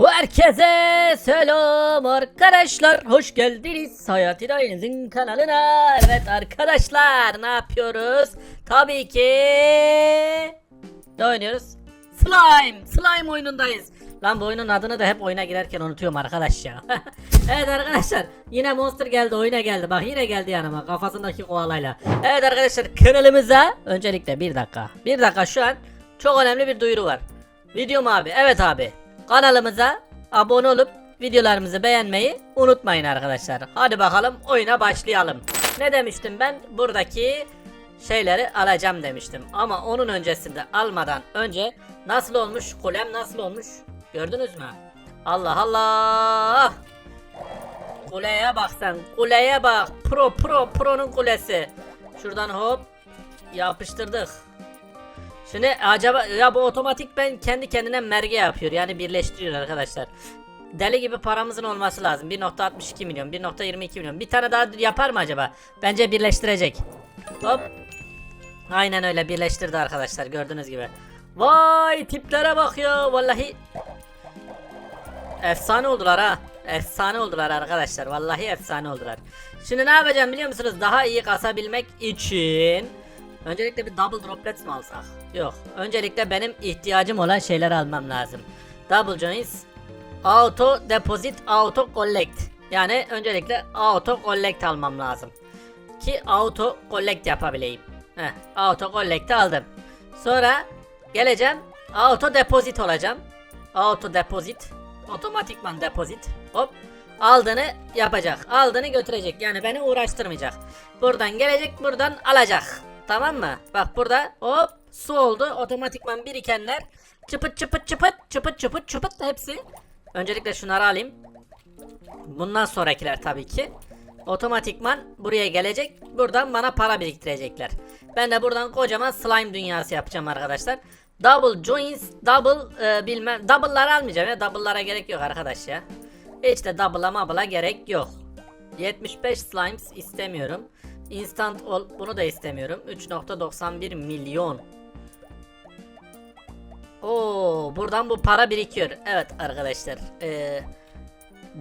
Herkese selam arkadaşlar. Hoş geldiniz Hayati Dayınızın kanalına. Evet arkadaşlar ne yapıyoruz? Tabii ki ne oynuyoruz? Slime. Slime oyunundayız. Lan bu oyunun adını da hep oyuna girerken unutuyorum arkadaş ya. evet arkadaşlar yine monster geldi oyuna geldi. Bak yine geldi yanıma kafasındaki koalayla. Evet arkadaşlar kanalımıza öncelikle bir dakika. Bir dakika şu an çok önemli bir duyuru var. Videom abi. Evet abi. Kanalımıza abone olup videolarımızı beğenmeyi unutmayın arkadaşlar. Hadi bakalım oyuna başlayalım. Ne demiştim ben? Buradaki şeyleri alacağım demiştim. Ama onun öncesinde almadan önce nasıl olmuş? Kulem nasıl olmuş? Gördünüz mü? Allah Allah! Kuleye bak sen. Kuleye bak. Pro pro pro'nun kulesi. Şuradan hop yapıştırdık. Şimdi acaba ya bu otomatik ben kendi kendine merge yapıyor yani birleştiriyor arkadaşlar. Deli gibi paramızın olması lazım. 1.62 milyon, 1.22 milyon. Bir tane daha yapar mı acaba? Bence birleştirecek. Hop. Aynen öyle birleştirdi arkadaşlar gördüğünüz gibi. Vay tiplere bak ya vallahi. Efsane oldular ha. Efsane oldular arkadaşlar. Vallahi efsane oldular. Şimdi ne yapacağım biliyor musunuz? Daha iyi kasabilmek için Öncelikle bir double droplets mi alsak? Yok. Öncelikle benim ihtiyacım olan şeyleri almam lazım. Double joints, auto deposit, auto collect. Yani öncelikle auto collect almam lazım. Ki auto collect yapabileyim. Heh, auto collect'i aldım. Sonra geleceğim auto deposit olacağım. Auto deposit, otomatikman deposit. Hop aldığını yapacak. Aldığını götürecek. Yani beni uğraştırmayacak. Buradan gelecek, buradan alacak. Tamam mı? Bak burada hop su oldu. Otomatikman birikenler çıpıt çıpıt çıpıt çıpıt çıpıt çıpıt hepsi. Öncelikle şunları alayım. Bundan sonrakiler tabii ki. Otomatikman buraya gelecek. Buradan bana para biriktirecekler. Ben de buradan kocaman slime dünyası yapacağım arkadaşlar. Double joints, double e, bilmem, double'ları almayacağım ya. Double'lara gerek yok arkadaş ya. Hiç de double'a mable'a gerek yok. 75 slimes istemiyorum. Instant ol bunu da istemiyorum. 3.91 milyon. Oo, buradan bu para birikiyor. Evet arkadaşlar. Ee,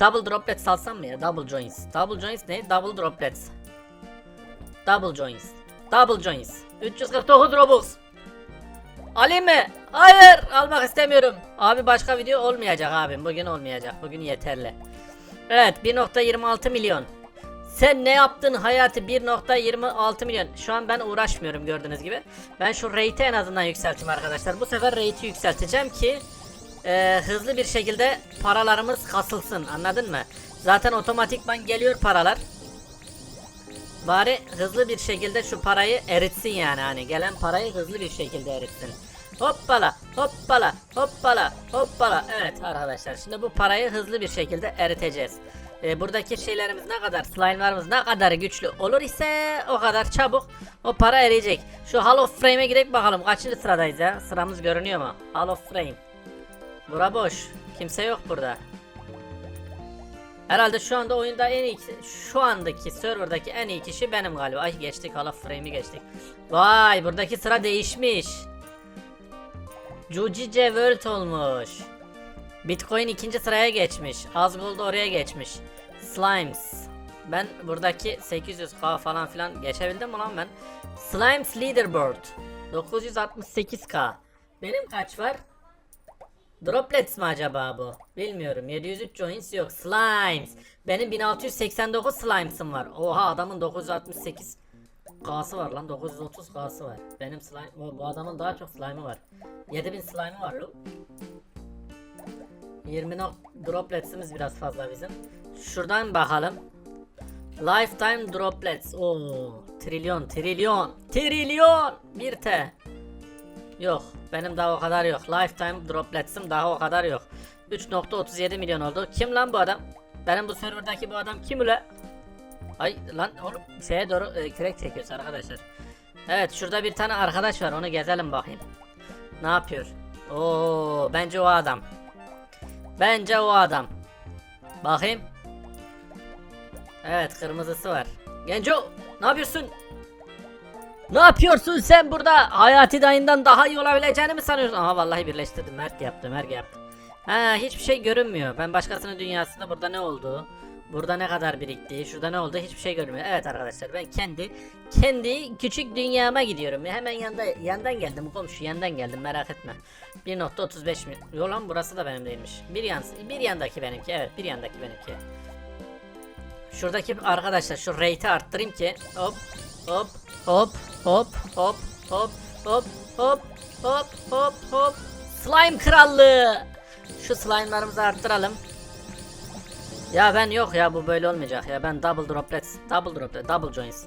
double droplets alsam mı ya? Double joints. Double joints ne? Double droplets. Double joints. Double joints. 349 Robux. Alayım mı? Hayır, almak istemiyorum. Abi başka video olmayacak abim. Bugün olmayacak. Bugün yeterli. Evet, 1.26 milyon. Sen ne yaptın hayatı 1.26 milyon. Şu an ben uğraşmıyorum gördüğünüz gibi. Ben şu rate'i en azından yükselteyim arkadaşlar. Bu sefer rate'i yükselteceğim ki e, hızlı bir şekilde paralarımız kasılsın. Anladın mı? Zaten otomatikman geliyor paralar. Bari hızlı bir şekilde şu parayı eritsin yani hani gelen parayı hızlı bir şekilde eritsin. Hoppala hoppala hoppala hoppala. Evet arkadaşlar şimdi bu parayı hızlı bir şekilde eriteceğiz. Ee, buradaki şeylerimiz ne kadar slime'larımız ne kadar güçlü olur ise o kadar çabuk o para eriyecek. Şu Hall of Frame'e gidelim bakalım kaçıncı sıradayız ya? Sıramız görünüyor mu? Hall of Frame. Bura boş. Kimse yok burada. Herhalde şu anda oyunda en iyi şu andaki serverdaki en iyi kişi benim galiba. Ay geçtik Hall of Frame'i geçtik. Vay buradaki sıra değişmiş. Jujice World olmuş. Bitcoin ikinci sıraya geçmiş. Azgold oraya geçmiş. Slimes. Ben buradaki 800k falan filan geçebildim mi lan ben? Slimes Leaderboard. 968k. Benim kaç var? Droplets mi acaba bu? Bilmiyorum. 703 joins yok. Slimes. Benim 1689 slimes'ım var. Oha adamın 968 K'sı var lan 930 K'sı var. Benim slime bu, adamın daha çok slime'ı var. 7000 slime'ı var lo. 20 nok droplets'imiz biraz fazla bizim. Şuradan bakalım. Lifetime droplets. Oo, trilyon, trilyon, trilyon. 1 T. Yok, benim daha o kadar yok. Lifetime droplets'im daha o kadar yok. 3.37 milyon oldu. Kim lan bu adam? Benim bu serverdaki bu adam kim ule? Ay lan oğlum şeye doğru e, kürek çekiyoruz arkadaşlar. Evet şurada bir tane arkadaş var onu gezelim bakayım. Ne yapıyor? Oo bence o adam. Bence o adam. Bakayım. Evet kırmızısı var. Genco ne yapıyorsun? Ne yapıyorsun sen burada? Hayati dayından daha iyi olabileceğini mi sanıyorsun? Aha vallahi birleştirdim. Mert yaptı, Mert yaptı. Ha hiçbir şey görünmüyor. Ben başkasının dünyasında burada ne oldu? Burada ne kadar birikti? Şurada ne oldu? Hiçbir şey görünmüyor. Evet arkadaşlar ben kendi kendi küçük dünyama gidiyorum. Hemen yanda yandan geldim komşu yandan geldim merak etme. 1.35 mi? Yo lan burası da benim değilmiş. Bir yan bir yandaki benimki. Evet bir yandaki benimki. Şuradaki arkadaşlar şu rate'i arttırayım ki hop hop hop hop hop hop hop hop hop hop hop slime krallığı şu slime'larımızı arttıralım ya ben yok ya bu böyle olmayacak ya. Ben double droplets double droplet double joints.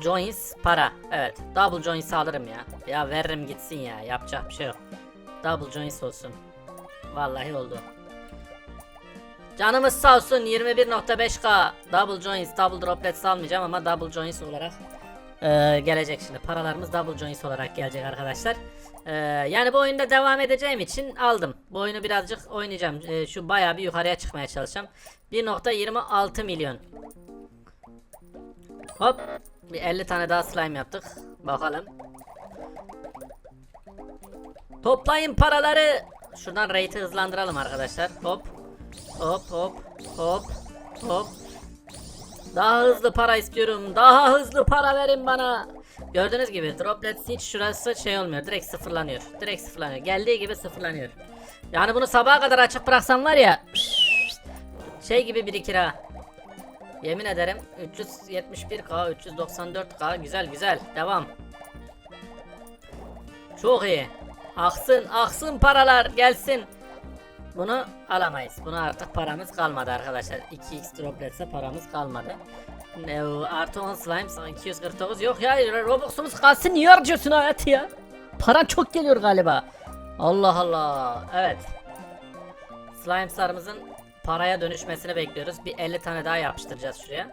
Joints para evet. Double joints alırım ya. Ya veririm gitsin ya yapacak bir şey yok. Double joints olsun. Vallahi oldu. Canımız sağ olsun 21.5k double joints double droplets almayacağım ama double joints olarak e, gelecek şimdi paralarımız double joints olarak gelecek arkadaşlar. E, yani bu oyunda devam edeceğim için aldım. Bu oyunu birazcık oynayacağım. E, şu bayağı bir yukarıya çıkmaya çalışacağım. 1.26 milyon. Hop bir 50 tane daha slime yaptık. Bakalım. Toplayın paraları. Şuradan rate'i hızlandıralım arkadaşlar. Hop. Hop hop hop hop. Daha hızlı para istiyorum. Daha hızlı para verin bana. Gördüğünüz gibi droplets hiç şurası şey olmuyor. Direkt sıfırlanıyor. Direkt sıfırlanıyor. Geldiği gibi sıfırlanıyor. Yani bunu sabaha kadar açık bıraksam var ya. Şey gibi birikir ha. Yemin ederim 371k 394k güzel güzel devam. Çok iyi. Aksın aksın paralar gelsin. Bunu alamayız. Bunu artık paramız kalmadı arkadaşlar. 2x dropletse paramız kalmadı. Ne o artı 10 slime 249 yok ya Robux'umuz kalsın niye harcıyorsun hayatı ya? Paran çok geliyor galiba. Allah Allah. Evet. Slime sarımızın paraya dönüşmesini bekliyoruz. Bir 50 tane daha yapıştıracağız şuraya.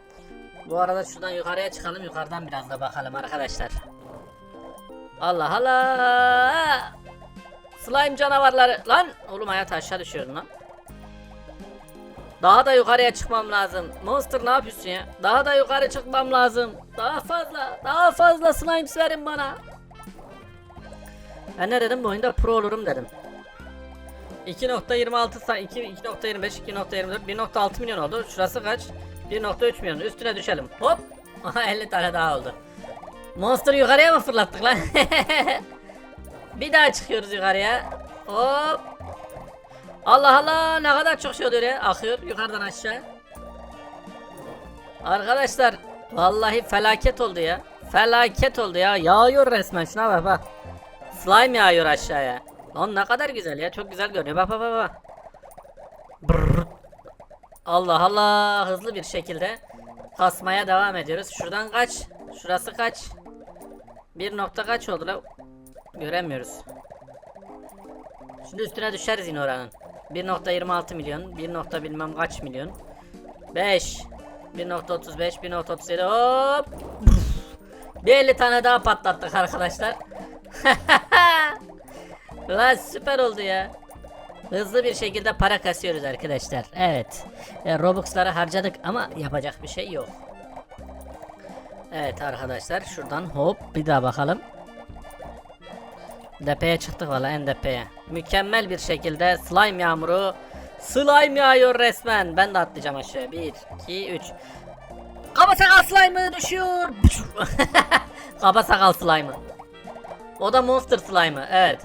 Bu arada şuradan yukarıya çıkalım. Yukarıdan biraz da bakalım arkadaşlar. Allah Allah. Slime canavarları. Lan oğlum hayat aşağı düşüyorum lan. Daha da yukarıya çıkmam lazım. Monster ne yapıyorsun ya? Daha da yukarı çıkmam lazım. Daha fazla, daha fazla slimes verin bana. Ben ne dedim bu oyunda pro olurum dedim. 2.26 sa 2 2.25 2.24 1.6 milyon oldu. Şurası kaç? 1.3 milyon. Üstüne düşelim. Hop. Aha 50 tane daha oldu. Monster yukarıya mı fırlattık lan? Bir daha çıkıyoruz yukarıya. Hop. Allah Allah ne kadar çok şey oluyor ya. Akıyor yukarıdan aşağı. Arkadaşlar vallahi felaket oldu ya. Felaket oldu ya. Yağıyor resmen şuna bak bak. Slime yağıyor aşağıya. Lan ne kadar güzel ya. Çok güzel görünüyor. Bak bak bak bak. Brrr. Allah Allah hızlı bir şekilde kasmaya devam ediyoruz. Şuradan kaç? Şurası kaç? Bir nokta kaç oldu la? Göremiyoruz. Şimdi üstüne düşeriz yine oranın. 1.26 milyon, 1. nokta bilmem kaç milyon. 5 1.35 1.37 hop bir 50 tane daha patlattık arkadaşlar. Lan süper oldu ya. Hızlı bir şekilde para kasıyoruz arkadaşlar. Evet. E, Robux'ları harcadık ama yapacak bir şey yok. Evet arkadaşlar şuradan hop bir daha bakalım. Depeye çıktık valla en depeye. Mükemmel bir şekilde slime yağmuru. Slime yağıyor resmen. Ben de atlayacağım aşağıya. 1, 2, 3. Kaba sakal slime'ı düşüyor. Kaba sakal slime'ı. O da monster slime'ı. Evet.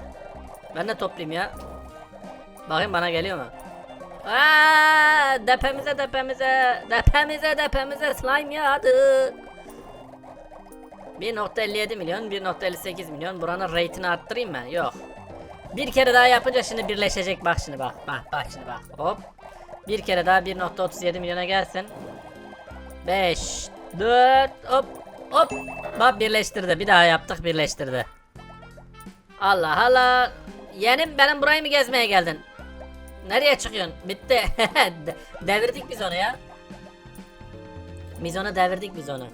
Ben de toplayayım ya. Bakayım bana geliyor mu? Aa, depemize depemize depemize depemize slime yağdı. 1.57 milyon 1.58 milyon buranın rate'ini arttırayım mı? Yok. Bir kere daha yapınca şimdi birleşecek bak şimdi bak bak bak şimdi bak hop. Bir kere daha 1.37 milyona gelsin. 5 4 hop hop bak birleştirdi bir daha yaptık birleştirdi. Allah Allah yeğenim benim burayı mı gezmeye geldin? Nereye çıkıyorsun? Bitti. De- devirdik biz onu ya. Biz onu devirdik biz onu.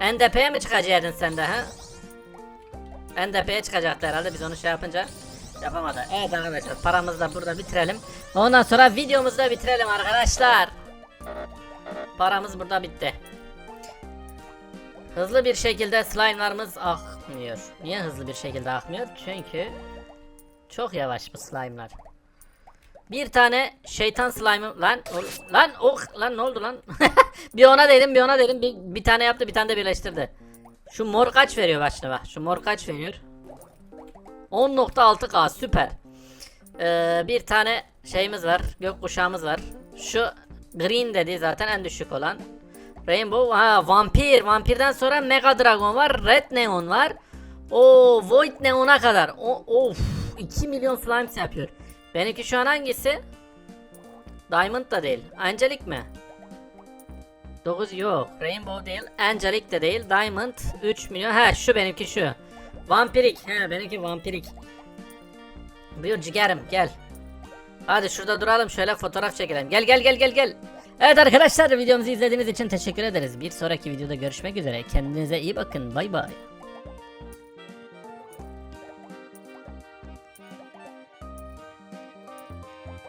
NDP'ye mi çıkacaktın sen de ha? NDP'ye çıkacaktı herhalde biz onu şey yapınca yapamadı. Evet arkadaşlar paramızı da burada bitirelim. Ondan sonra videomuzu da bitirelim arkadaşlar. Paramız burada bitti. Hızlı bir şekilde slime'larımız akmıyor. Niye hızlı bir şekilde akmıyor? Çünkü Çok yavaş bu slime'lar. Bir tane şeytan slime'ım lan lan oh lan ne oldu lan? bir ona dedim bir ona dedim bir, bir tane yaptı bir tane de birleştirdi. Şu mor kaç veriyor başta bak. Şu mor kaç veriyor? 10.6k süper. Ee, bir tane şeyimiz var. Gökkuşağımız var. Şu green dedi zaten en düşük olan. Rainbow ha vampir. Vampirden sonra Mega Dragon var. Red Neon var. O Void Neon'a kadar. O of 2 milyon slimes yapıyor. Benimki şu an hangisi? Diamond da değil. Angelic mi? 9 yok. Rainbow değil. Angelic de değil. Diamond 3 milyon. He şu benimki şu. Vampirik. He benimki vampirik. Buyur ciğerim gel. Hadi şurada duralım şöyle fotoğraf çekelim. Gel gel gel gel gel. Evet arkadaşlar videomuzu izlediğiniz için teşekkür ederiz. Bir sonraki videoda görüşmek üzere. Kendinize iyi bakın. Bay bay.